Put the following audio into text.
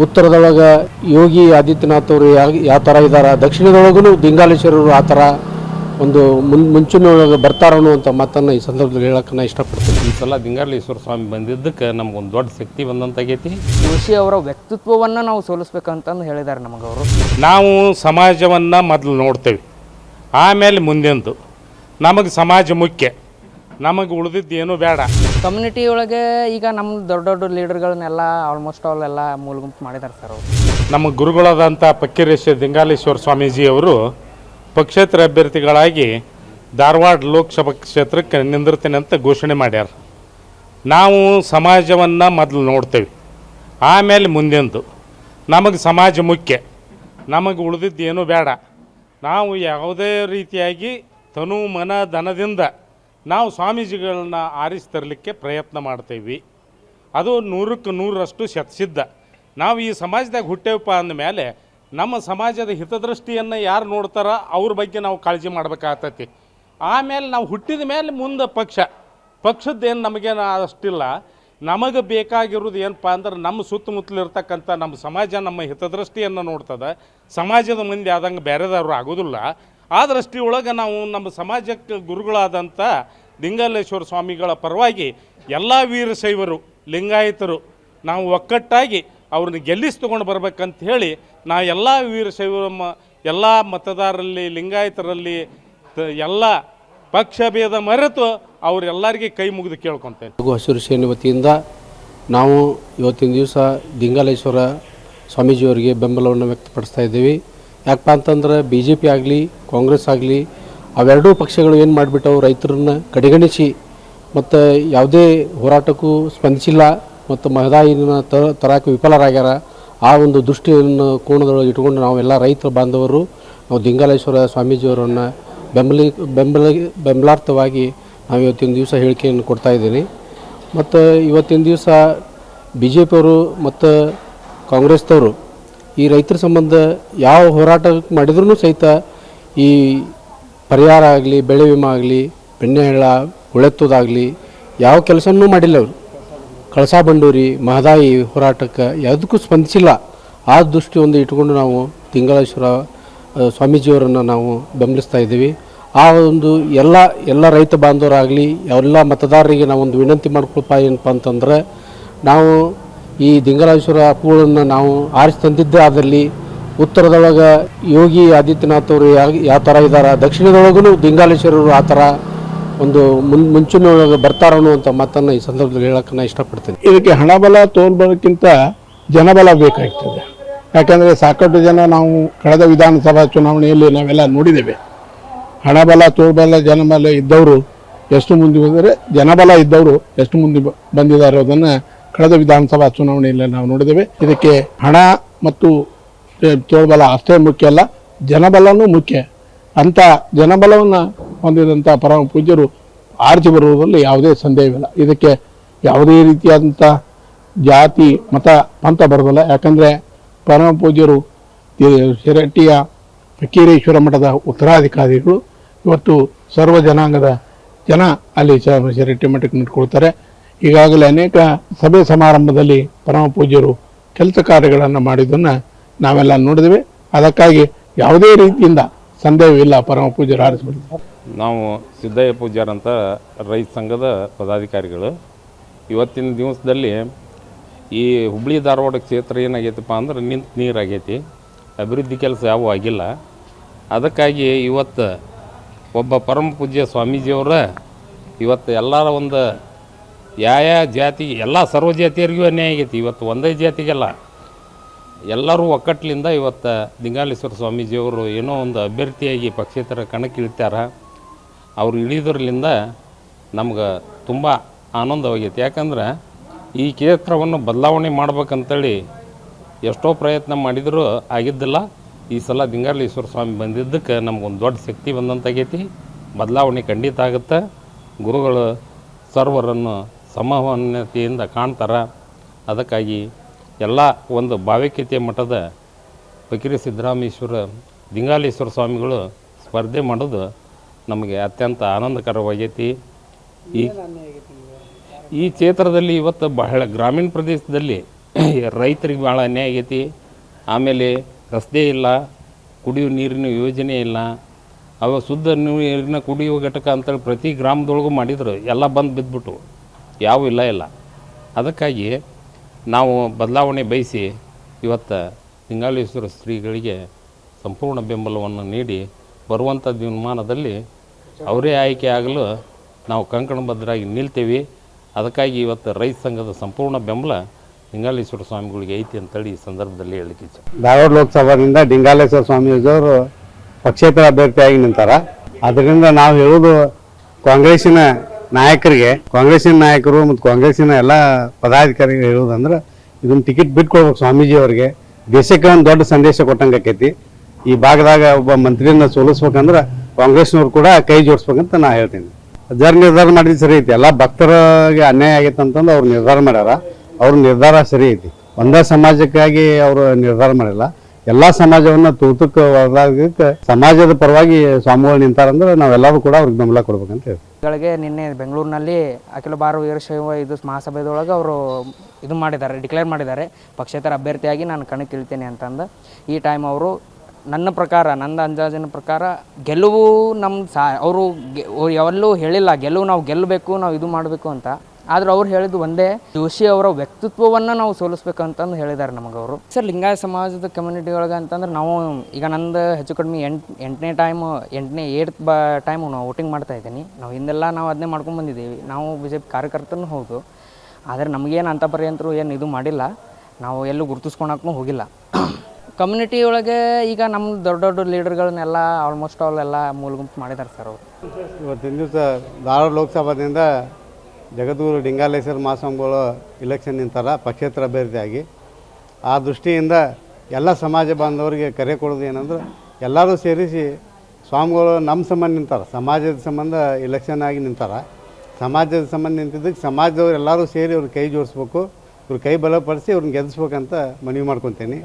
ಉತ್ತರದೊಳಗೆ ಯೋಗಿ ಆದಿತ್ಯನಾಥ್ ಅವರು ಯಾವ ಯಾವ ಥರ ಇದ್ದಾರೆ ದಕ್ಷಿಣದೊಳಗೂ ದಿಂಗಾಲೇಶ್ವರರು ಆ ಥರ ಒಂದು ಮುನ್ ಮುಂಚಿನೊಳಗೆ ಬರ್ತಾರ ಅನ್ನುವಂಥ ಮಾತನ್ನು ಈ ಸಂದರ್ಭದಲ್ಲಿ ಹೇಳಕ್ಕೆ ನಾನು ಇಷ್ಟಪಡ್ತೀನಿ. ಈ ಸಲ ದಿಂಗಾಲೇಶ್ವರ ಸ್ವಾಮಿ ಬಂದಿದ್ದಕ್ಕೆ ನಮ್ಗೊಂದು ದೊಡ್ಡ ಶಕ್ತಿ ಬಂದಂತಾಗೈತಿ. ಋಷಿ ಅವರ ವ್ಯಕ್ತಿತ್ವವನ್ನು ನಾವು ಸೋಲಿಸ್ಬೇಕಂತಂದು ಹೇಳಿದ್ದಾರೆ ನಮಗವರು. ಅವರು ನಾವು ಸಮಾಜವನ್ನು ಮೊದಲು ನೋಡ್ತೇವೆ. ಆಮೇಲೆ ಮುಂದೆಂದು. ನಮಗೆ ಸಮಾಜ ಮುಖ್ಯ. ನಮಗೆ ಉಳಿದಿದ್ದು ಏನೂ ಬೇಡ. ಕಮ್ಯುನಿಟಿ ಒಳಗೆ ಈಗ ನಮ್ಮ ದೊಡ್ಡ ದೊಡ್ಡ ಲೀಡರ್ಗಳನ್ನೆಲ್ಲ ಆಲ್ಮೋಸ್ಟ್ ಆಲ್ ಎಲ್ಲ ಮೂಲಗುಂಪು ಮಾಡಿದ್ದಾರೆ ಸರ್ ಅವರು. ನಮ್ಮ ಗುರುಗಳಾದಂಥ ಪಕ್ಕಿರೇಶ್ವರ ದಿಂಗಾಲೇಶ್ವರ ಸ್ವಾಮೀಜಿ ಅವರು ಪಕ್ಷೇತರ ಅಭ್ಯರ್ಥಿಗಳಾಗಿ ಧಾರವಾಡ ಲೋಕಸಭಾ ಕ್ಷೇತ್ರಕ್ಕೆ ನಿಂದಿರ್ತೇನೆ ಅಂತ ಘೋಷಣೆ ಮಾಡ್ಯಾರ. ನಾವು ಸಮಾಜವನ್ನು ಮೊದಲು ನೋಡ್ತೇವೆ. ಆಮೇಲೆ ಮುಂದೆಂದು. ನಮಗೆ ಸಮಾಜ ಮುಖ್ಯ. ನಮಗೆ ಉಳಿದಿದ್ದು ಏನೂ ಬೇಡ. ನಾವು ಯಾವುದೇ ರೀತಿಯಾಗಿ ತನು ಮನ ಧನದಿಂದ ನಾವು ಸ್ವಾಮೀಜಿಗಳನ್ನ ಆರಿಸಿ ತರಲಿಕ್ಕೆ ಪ್ರಯತ್ನ ಮಾಡ್ತೇವೆ. ಅದು ನೂರಕ್ಕೆ ನೂರರಷ್ಟು ಶತಸಿದ್ಧ. ನಾವು ಈ ಸಮಾಜದಾಗ ಹುಟ್ಟೇವಪ್ಪ ಅಂದಮೇಲೆ ನಮ್ಮ ಸಮಾಜದ ಹಿತದೃಷ್ಟಿಯನ್ನು ಯಾರು ನೋಡ್ತಾರ ಅವ್ರ ಬಗ್ಗೆ ನಾವು ಕಾಳಜಿ ಮಾಡ್ಬೇಕಾಗ್ತೈತಿ ಆಮೇಲೆ ನಾವು ಹುಟ್ಟಿದ ಮೇಲೆ ಮುಂದೆ ಪಕ್ಷ. ಪಕ್ಷದ್ದೇನು ನಮಗೇನು ಅಷ್ಟಿಲ್ಲ. ನಮಗೆ ಬೇಕಾಗಿರೋದು ಏನಪ್ಪ ಅಂದ್ರೆ ನಮ್ಮ ಸುತ್ತಮುತ್ತಲಿರ್ತಕ್ಕಂಥ ನಮ್ಮ ಸಮಾಜ ನಮ್ಮ ಹಿತದೃಷ್ಟಿಯನ್ನು ನೋಡ್ತದೆ. ಸಮಾಜದ ಮಂದಿ ಆದಂಗೆ ಬೇರೆದವ್ರು ಆಗೋದಿಲ್ಲ. ಆ ದೃಷ್ಟಿಯೊಳಗೆ ನಾವು ನಮ್ಮ ಸಮಾಜಕ್ಕೆ ಗುರುಗಳಾದಂಥ ಲಿಂಗಾಲೇಶ್ವರ ಸ್ವಾಮಿಗಳ ಪರವಾಗಿ ಎಲ್ಲ ವೀರಶೈವರು ಲಿಂಗಾಯತರು ನಾವು ಒಕ್ಕಟ್ಟಾಗಿ ಅವ್ರನ್ನ ಗೆಲ್ಲಿಸಿ ತೊಗೊಂಡು ಬರ್ಬೇಕಂತ ಹೇಳಿ ನಾ ಎಲ್ಲ ವೀರಶೈವ ಮ, ಎಲ್ಲ ಮತದಾರರಲ್ಲಿ, ಲಿಂಗಾಯತರಲ್ಲಿ ಎಲ್ಲ ಪಕ್ಷ ಭೇದ ಮರೆತು ಅವರೆಲ್ಲರಿಗೆ ಕೈ ಮುಗಿದು ಕೇಳ್ಕೊತೇನೆ. ಹಸಿರು ಸೇನೆ ವತಿಯಿಂದ ನಾವು ಇವತ್ತಿನ ದಿವಸ ದಿಂಗಾಲೇಶ್ವರ ಸ್ವಾಮೀಜಿಯವರಿಗೆ ಬೆಂಬಲವನ್ನು ವ್ಯಕ್ತಪಡಿಸ್ತಾ ಇದ್ದೀವಿ. ಯಾಕಪ್ಪ ಅಂತಂದ್ರೆ ಬಿ ಜೆ ಪಿ ಆಗಲಿ, ಕಾಂಗ್ರೆಸ್ ಆಗಲಿ, ಅವೆರಡೂ ಪಕ್ಷಗಳು ಏನು ಮಾಡಿಬಿಟ್ಟವು? ರೈತರನ್ನ ಕಡೆಗಣಿಸಿ, ಮತ್ತು ಯಾವುದೇ ಹೋರಾಟಕ್ಕೂ ಸ್ಪಂದಿಸಿಲ್ಲ, ಮತ್ತು ಮಹದಾಯಿನ ತರ ತರಕ್ಕೆ ವಿಫಲರಾಗ್ಯಾರ. ಆ ಒಂದು ದೃಷ್ಟಿಯನ್ನು ಕೋಣದೊಳಗೆ ಇಟ್ಕೊಂಡು ನಾವೆಲ್ಲ ರೈತ ಬಾಂಧವರು, ನಾವು ದಿಂಗಾಲೇಶ್ವರ ಸ್ವಾಮೀಜಿಯವರನ್ನು ಬೆಂಬಲಿ, ಬೆಂಬಲ, ಬೆಂಬಲಾರ್ಥವಾಗಿ ನಾವು ಇವತ್ತಿನ ದಿವಸ ಹೇಳಿಕೆಯನ್ನು ಕೊಡ್ತಾ ಇದ್ದೀನಿ. ಮತ್ತು ಇವತ್ತಿನ ದಿವಸ ಬಿ ಜೆ ಪಿಯವರು ಮತ್ತು ಕಾಂಗ್ರೆಸ್ದವರು ಈ ರೈತರ ಸಂಬಂಧ ಯಾವ ಹೋರಾಟ ಮಾಡಿದ್ರೂ ಸಹಿತ ಈ ಪರಿಹಾರ ಆಗಲಿ, ಬೆಳೆ ವಿಮಾ ಆಗಲಿ, ಬೆಣ್ಣೆ ಹೆಳ್ಳ, ಉಳೆತ್ತೋದಾಗಲಿ ಯಾವ ಕೆಲಸನೂ ಮಾಡಿಲ್ಲ ಅವರು. ಕಳಸಾ ಬಂಡೂರಿ, ಮಹದಾಯಿ ಹೋರಾಟಕ್ಕೆ ಯಾವುದಕ್ಕೂ ಸ್ಪಂದಿಸಿಲ್ಲ. ಆ ದೃಷ್ಟಿ ಒಂದು ಇಟ್ಕೊಂಡು ನಾವು ತಿಂಗಳೇಶ್ವರ ಸ್ವಾಮೀಜಿಯವರನ್ನು ನಾವು ಬೆಂಬಲಿಸ್ತಾ ಇದ್ದೀವಿ. ಆ ಒಂದು ಎಲ್ಲ ಎಲ್ಲ ರೈತ ಬಾಂಧವರಾಗಲಿ, ಎಲ್ಲ ಮತದಾರರಿಗೆ ನಾವೊಂದು ವಿನಂತಿ ಮಾಡ್ಕೊಳ್ಪ ಏನಪ್ಪ ಅಂತಂದ್ರೆ ನಾವು ಈ ದಿಂಗರಾಜೇಶ್ವರ ಹೂಗಳನ್ನು ನಾವು ಆರಿಸಿ ತಂದಿದ್ದೆ. ಅದರಲ್ಲಿ ಉತ್ತರದೊಳಗೆ ಯೋಗಿ ಆದಿತ್ಯನಾಥ್ ಅವರು ಯಾವ ಥರ ಇದ್ದಾರೆ ದಕ್ಷಿಣದೊಳಗೂ ದಿಂಗಾಲೇಶ್ವರರು ಆ ಥರ ಒಂದು ಮುನ್ ಮುಂಚೂಣಿಯೊಳಗೆ ಬರ್ತಾರ ಅನ್ನುವಂಥ ಮಾತನ್ನು ಈ ಸಂದರ್ಭದಲ್ಲಿ ಹೇಳಕ್ಕೆ ನಾನು ಇಷ್ಟಪಡ್ತೀನಿ. ಇದಕ್ಕೆ ಹಣಬಲ ತೋಲ್ಬಲಕ್ಕಿಂತ ಜನಬಲ ಬೇಕಾಗ್ತದೆ. ಯಾಕಂದರೆ ಸಾಕಷ್ಟು ಜನ ನಾವು ಕಳೆದ ವಿಧಾನಸಭಾ ಚುನಾವಣೆಯಲ್ಲಿ ನಾವೆಲ್ಲ ನೋಡಿದ್ದೇವೆ. ಹಣಬಲ ತೋಳ್ಬಲ ಜನಬಲ ಇದ್ದವರು ಎಷ್ಟು ಮುಂದೆ ಬಂದರೆ ಜನಬಲ ಇದ್ದವರು ಎಷ್ಟು ಮುಂದೆ ಬಂದಿದ್ದಾರೆ ಅದನ್ನು ಕಳೆದ ವಿಧಾನಸಭಾ ಚುನಾವಣೆಯಲ್ಲಿ ನಾವು ನೋಡಿದ್ದೇವೆ. ಇದಕ್ಕೆ ಹಣ ಮತ್ತು ತೋಳ್ಬಲ ಅಷ್ಟೇ ಮುಖ್ಯ ಅಲ್ಲ, ಜನಬಲನೂ ಮುಖ್ಯ. ಅಂತ ಜನಬಲವನ್ನು ಹೊಂದಿದಂಥ ಪರಮ ಪೂಜ್ಯರು ಆರ್ಜಿ ಬರುವುದರಲ್ಲಿ ಯಾವುದೇ ಸಂದೇಹವಿಲ್ಲ. ಇದಕ್ಕೆ ಯಾವುದೇ ರೀತಿಯಾದಂಥ ಜಾತಿ, ಮತ, ಪಂಥ ಬರೋದಿಲ್ಲ ಯಾಕಂದರೆ ಪರಮ ಪೂಜ್ಯರು ಶಿರಟ್ಟಿಯ ಫಕೀರೇಶ್ವರ ಮಠದ ಉತ್ತರಾಧಿಕಾರಿಗಳು. ಇವತ್ತು ಸರ್ವ ಜನಾಂಗದ ಜನ ಅಲ್ಲಿ ಶಿರಟ್ಟಿ ಮಠಕ್ಕೆ ನಿಂತ್ಕೊಳ್ತಾರೆ. ಈಗಾಗಲೇ ಅನೇಕ ಸಭೆ ಸಮಾರಂಭದಲ್ಲಿ ಪರಮ ಪೂಜ್ಯರು ಕೆಲಸ ಕಾರ್ಯಗಳನ್ನು ಮಾಡಿದ್ದನ್ನು ನಾವೆಲ್ಲ ನೋಡಿದ್ವಿ. ಅದಕ್ಕಾಗಿ ಯಾವುದೇ ರೀತಿಯಿಂದ ಸಂದೇಹವಿಲ್ಲ ಪರಮ ಪೂಜ್ಯರು ಆರಿಸ್ಬಿಡ್ತಾರೆ ನಾವು ಸಿದ್ದಯ್ಯ ಪೂಜಾರ್ ಅಂತ ರೈತ ಸಂಘದ ಪದಾಧಿಕಾರಿಗಳು. ಇವತ್ತಿನ ದಿವಸದಲ್ಲಿ ಈ ಹುಬ್ಳಿ ಧಾರವಾಡ ಕ್ಷೇತ್ರ ಏನಾಗೈತಪ್ಪ ಅಂದ್ರೆ ನಿಂತು ನೀರಾಗೈತಿ. ಅಭಿವೃದ್ಧಿ ಕೆಲಸ ಯಾವೂ ಆಗಿಲ್ಲ. ಅದಕ್ಕಾಗಿ ಇವತ್ತು ಒಬ್ಬ ಪರಮ ಪೂಜ್ಯ ಸ್ವಾಮೀಜಿಯವರ ಇವತ್ತು ಎಲ್ಲರ ಒಂದು ಯಾವ ಜಾತಿ ಎಲ್ಲ ಸರ್ವ ಜಾತಿಯರಿಗೂ ಅನ್ಯಾಯ ಆಗೈತಿ. ಇವತ್ತು ಒಂದೇ ಜಾತಿಗೆಲ್ಲ. ಎಲ್ಲರೂ ಒಕ್ಕಟ್ಲಿಂದ ಇವತ್ತು ದಿಂಗಾಲೇಶ್ವರ ಸ್ವಾಮೀಜಿಯವರು ಏನೋ ಒಂದು ಅಭ್ಯರ್ಥಿಯಾಗಿ ಪಕ್ಷೇತರ ಕಣಕ್ಕಿಳಿತಾರ. ಅವ್ರು ಇಳಿದ್ರಲಿಂದ ನಮ್ಗೆ ತುಂಬ ಆನಂದವಾಗೈತಿ. ಯಾಕಂದ್ರೆ ಈ ಕ್ಷೇತ್ರವನ್ನು ಬದಲಾವಣೆ ಮಾಡ್ಬೇಕಂತೇಳಿ ಎಷ್ಟೋ ಪ್ರಯತ್ನ ಮಾಡಿದರೂ ಆಗಿದ್ದಿಲ್ಲ. ಈ ಸಲ ದಿಂಗಾಲೇಶ್ವರ ಸ್ವಾಮಿ ಬಂದಿದ್ದಕ್ಕೆ ನಮ್ಗೊಂದು ದೊಡ್ಡ ಶಕ್ತಿ ಬಂದಂತಾಗೈತಿ. ಬದಲಾವಣೆ ಖಂಡಿತ ಆಗುತ್ತೆ. ಗುರುಗಳು ಸರ್ವರನ್ನು ಸಮವನ್ನತೆಯಿಂದ ಕಾಣ್ತಾರೆ. ಅದಕ್ಕಾಗಿ ಎಲ್ಲ ಒಂದು ಭಾವೈಕ್ಯತೆಯ ಮಠದ ಫಕೀರಿ ಸಿದ್ದರಾಮೇಶ್ವರ ದಿಂಗಾಲೇಶ್ವರ ಸ್ವಾಮಿಗಳು ಸ್ಪರ್ಧೆ ಮಾಡೋದು ನಮಗೆ ಅತ್ಯಂತ ಆನಂದಕರವಾಗೈತಿ. ಈ ಈ ಕ್ಷೇತ್ರದಲ್ಲಿ ಇವತ್ತು ಬಹಳ ಗ್ರಾಮೀಣ ಪ್ರದೇಶದಲ್ಲಿ ರೈತರಿಗೆ ಭಾಳ ಅನ್ಯಾಯ ಆಗೈತಿ. ಆಮೇಲೆ ರಸ್ತೆ ಇಲ್ಲ ಕುಡಿಯುವ ನೀರಿನ ಯೋಜನೆ ಇಲ್ಲ. ಅವ ಶುದ್ಧ ನೀರಿನ ಕುಡಿಯುವ ಘಟಕ ಅಂತೇಳಿ ಪ್ರತಿ ಗ್ರಾಮದೊಳಗೂ ಮಾಡಿದರು. ಎಲ್ಲ ಬಂದು ಬಿದ್ದುಬಿಟ್ಟು ಯಾವ ಇಲ್ಲ ಇಲ್ಲ. ಅದಕ್ಕಾಗಿ ನಾವು ಬದಲಾವಣೆ ಬಯಸಿ ಇವತ್ತು ಲಿಂಗಾಲೇಶ್ವರ ಶ್ರೀಗಳಿಗೆ ಸಂಪೂರ್ಣ ಬೆಂಬಲವನ್ನು ನೀಡಿ ಬರುವಂಥ ದಿನಮಾನದಲ್ಲಿ ಅವರೇ ಆಯ್ಕೆ ಆಗಲು ನಾವು ಕಂಕಣಬದ್ಧರಾಗಿ ನಿಲ್ತೀವಿ. ಅದಕ್ಕಾಗಿ ಇವತ್ತು ರೈತ ಸಂಘದ ಸಂಪೂರ್ಣ ಬೆಂಬಲ ಲಿಂಗಾಲೇಶ್ವರ ಸ್ವಾಮಿಗಳಿಗೆ ಐತಿ ಅಂತೇಳಿ ಈ ಸಂದರ್ಭದಲ್ಲಿ ಹೇಳಿಕೆ ಧಾರವಾಡ ಲೋಕಸಭಾದಿಂದ ಡಿಂಗಾಲೇಶ್ವರ ಸ್ವಾಮೀಜಿಯವರು ಪಕ್ಷೇತರ ಅಭ್ಯರ್ಥಿಯಾಗಿ ನಿಂತಾರ. ಅದರಿಂದ ನಾವು ಹೇಳೋದು ಕಾಂಗ್ರೆಸ್ಸಿನ ನಾಯಕರಿಗೆ, ಕಾಂಗ್ರೆಸ್ಸಿನ ನಾಯಕರು ಮತ್ತು ಕಾಂಗ್ರೆಸ್ಸಿನ ಎಲ್ಲ ಪದಾಧಿಕಾರಿಗಳು ಹೇಳೋದಂದ್ರೆ ಇದನ್ನ ಟಿಕೆಟ್ ಬಿಟ್ಕೊಳ್ಬೇಕು ಸ್ವಾಮೀಜಿ ಅವರಿಗೆ. ದೇಶಕ್ಕೆ ಒಂದು ದೊಡ್ಡ ಸಂದೇಶ ಕೊಟ್ಟಂಗೆ ಆಕೈತಿ ಈ ಭಾಗದಾಗ ಒಬ್ಬ ಮಂತ್ರಿಯನ್ನ ಸೋಲಿಸ್ಬೇಕಂದ್ರೆ ಕಾಂಗ್ರೆಸ್ನವ್ರು ಕೂಡ ಕೈ ಜೋಡಿಸ್ಬೇಕಂತ ನಾ ಹೇಳ್ತೀನಿ. ಜರ್ ನಿರ್ಧಾರ ಮಾಡಿದ್ದು ಸರಿ ಐತಿ. ಎಲ್ಲ ಭಕ್ತರಿಗೆ ಅನ್ಯಾಯ ಆಗೈತೆ ಅಂತಂದು ಅವ್ರು ನಿರ್ಧಾರ ಮಾಡ್ಯಾರ. ಅವ್ರ ನಿರ್ಧಾರ ಸರಿ ಐತಿ. ಒಂದೇ ಸಮಾಜಕ್ಕಾಗಿ ಅವರು ನಿರ್ಧಾರ ಮಾಡಿಲ್ಲ. ಎಲ್ಲ ಸಮಾಜವನ್ನು ತೂತಕ್ಕೆ ಸಮಾಜದ ಪರವಾಗಿ ಸ್ವಾಮಿಗಳು ನಿಂತಾರಂದ್ರೆ ನಾವೆಲ್ಲರೂ ಕೂಡ ಅವ್ರಿಗೆ ಬೆಂಬಲ ಕೊಡ್ಬೇಕಂತ ಹೇಳ್ತೀವಿ ಗಳಿಗೆ ನಿನ್ನೆ ಬೆಂಗಳೂರಿನಲ್ಲಿ ಅಖಿಲ ಭಾರತ ವೀರಶೈವ ಇದು ಮಹಾಸಭೆದೊಳಗೆ ಅವರು ಇದು ಮಾಡಿದ್ದಾರೆ ಡಿಕ್ಲೇರ್ ಮಾಡಿದ್ದಾರೆ. ಪಕ್ಷೇತರ ಅಭ್ಯರ್ಥಿಯಾಗಿ ನಾನು ಕಣಕ್ಕೆ ಇಳ್ತೇನೆ ಅಂತಂದು. ಈ ಟೈಮ್ ಅವರು ನನ್ನ ಪ್ರಕಾರ ನನ್ನ ಅಂದಾಜಿನ ಪ್ರಕಾರ ಗೆಲುವು ನಮ್ಮ ಸಾ ಅವರು ಯಾವಲ್ಲೂ ಹೇಳಿಲ್ಲ, ಗೆಲುವು ನಾವು ಗೆಲ್ಲಬೇಕು, ನಾವು ಇದು ಮಾಡಬೇಕು ಅಂತ. ಆದ್ರೆ ಅವ್ರು ಹೇಳಿದ್ದು ಒಂದೇ, ಜೋಶಿ ಅವರ ವ್ಯಕ್ತಿತ್ವವನ್ನು ನಾವು ಸೋಲಿಸ್ಬೇಕು ಅಂತಂದು ಹೇಳಿದ್ದಾರೆ ನಮಗೆ ಅವರು ಸರ್ ಲಿಂಗಾಯತ ಸಮಾಜದ ಕಮ್ಯುನಿಟಿ ಒಳಗೆ ಅಂತಂದ್ರೆ ನಾವು ಈಗ ನಂದು ಹೆಚ್ಚು ಕಡಿಮೆ ಎಂಟು, ಎಂಟನೇ ಟೈಮ್ ಎಂಟನೇ ಏಟ್ ಬ ಟೈಮು ನಾವು ವೋಟಿಂಗ್ ಮಾಡ್ತಾ ಇದ್ದೀನಿ. ನಾವು ಹಿಂದೆಲ್ಲ ನಾವು ಅದನ್ನೇ ಮಾಡ್ಕೊಂಡು ಬಂದಿದ್ದೀವಿ. ನಾವು ಬಿ ಜೆ ಪಿ ಕಾರ್ಯಕರ್ತನೂ ಹೌದು. ಆದರೆ ನಮಗೇನು ಅಂತ ಪರ್ಯಂತರೂ ಏನು ಇದು ಮಾಡಿಲ್ಲ. ನಾವು ಎಲ್ಲೂ ಗುರುತಿಸ್ಕೊಳಕ್ಕೂ ಹೋಗಿಲ್ಲ. ಕಮ್ಯುನಿಟಿ ಒಳಗೆ ಈಗ ನಮ್ಮ ದೊಡ್ಡ ದೊಡ್ಡ ಲೀಡರ್ಗಳನ್ನೆಲ್ಲ ಆಲ್ಮೋಸ್ಟ್ ಆಲ್ ಎಲ್ಲ ಮೂಲಗುಂಪು ಮಾಡಿದ್ದಾರೆ ಸರ್ ಅವರು. ಇವತ್ತಿನ ದಿವಸ ಧಾರವಾಡ ಲೋಕಸಭಾದಿಂದ ಜಗದ್ಗುರು ಡಿಂಗಾಲೇಶ್ವರ ಮಹಾಸ್ವಾಮಿಗಳು ಇಲೆಕ್ಷನ್ ನಿಂತಾರ ಪಕ್ಷೇತರ ಅಭ್ಯರ್ಥಿಯಾಗಿ. ಆ ದೃಷ್ಟಿಯಿಂದ ಎಲ್ಲ ಸಮಾಜ ಬಾಂಧವರಿಗೆ ಕರೆ ಕೊಡೋದು ಏನಂದ್ರೆ, ಎಲ್ಲರೂ ಸೇರಿಸಿ ಸ್ವಾಮಿಗಳು ನಮ್ಮ ಸಂಬಂಧ ನಿಂತಾರ, ಸಮಾಜದ ಸಂಬಂಧ ಇಲೆಕ್ಷನ್ ಆಗಿ ನಿಂತಾರ. ಸಮಾಜದ ಸಂಬಂಧ ನಿಂತಿದ್ದಕ್ಕೆ ಸಮಾಜದವ್ರು ಎಲ್ಲರೂ ಸೇರಿ ಅವ್ರ ಕೈ ಜೋಡಿಸ್ಬೇಕು, ಇವ್ರ ಕೈ ಬಲಪಡಿಸಿ ಅವ್ರನ್ನ ಗೆಲ್ಲಿಸ್ಬೇಕಂತ ಮನವಿ ಮಾಡ್ಕೊತೀನಿ.